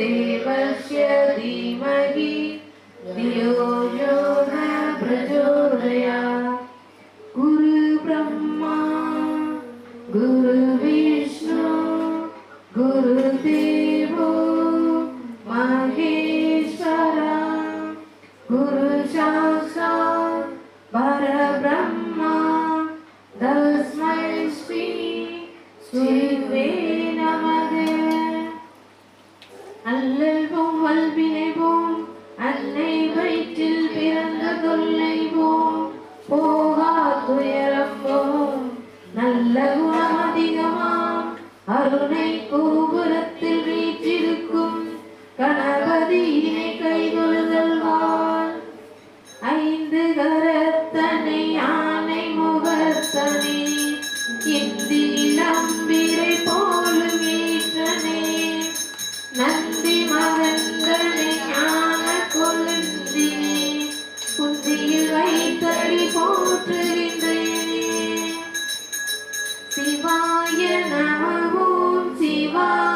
देवस्य धीमहि धियो அல்லல்வோம் வல்வினைவோம் அன்னை வயிற்றில் பிறந்த தொல்லைவோம் போகா துயரம்போம் நல்ல குணம் அதிகமாம் அருணை கோபுரத்தில் வீற்றிருக்கும் கணபதியினை கைகொள்தல்வார் ஐந்து கரத்தனை யானை முகத்தனை சிவாய நமவோம் சிவாய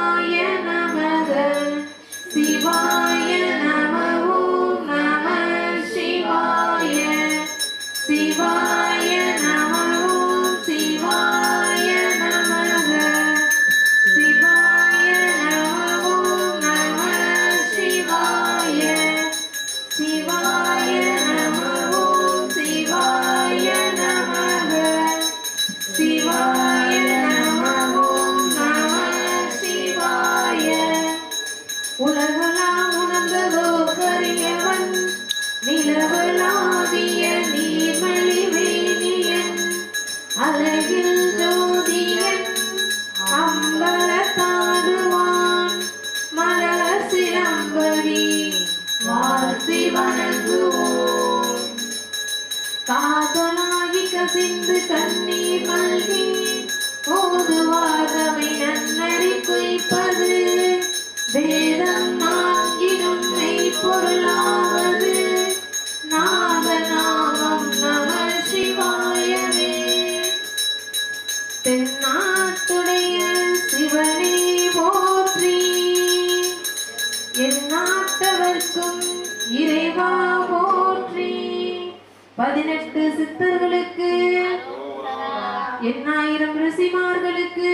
காதலாகி கசிந்து கண்ணீர் மல்கி ஓதுவாதமை நன்னறி குய்ப்பது வேதம் நான்கினும் மெய்ப்பொருளாவது நாதநாமம் நம சிவாயவே. தென்னாட்டுடைய சிவனே போற்றி. என் நாட்டவர்க்கும் இறைவா போற்றி. பதினெட்டு சித்தர்களுக்கு எண்ணாயிரம் ரிஷிமார்களுக்கு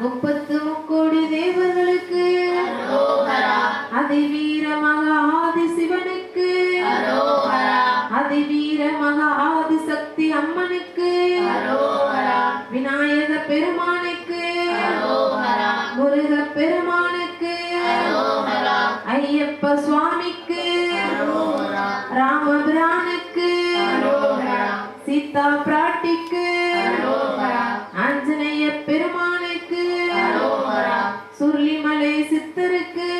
முப்பத்து முக்கோடி தேவர்களுக்கு அதிவீர மகா ஆதி சிவனுக்கு அதிவீர மகா ஆதி சக்தி அம்மனுக்கு விநாயக பெருமானுக்கு முருக பெருமானுக்கு ஐயப்ப சுவாமி சீதா பிராட்டிக்கு. ஆஞ்சநேய பெருமானுக்கு. சுருளிமலை சித்தருக்கு.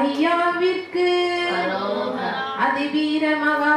ஐயாவிற்கு. அதிவீர மகா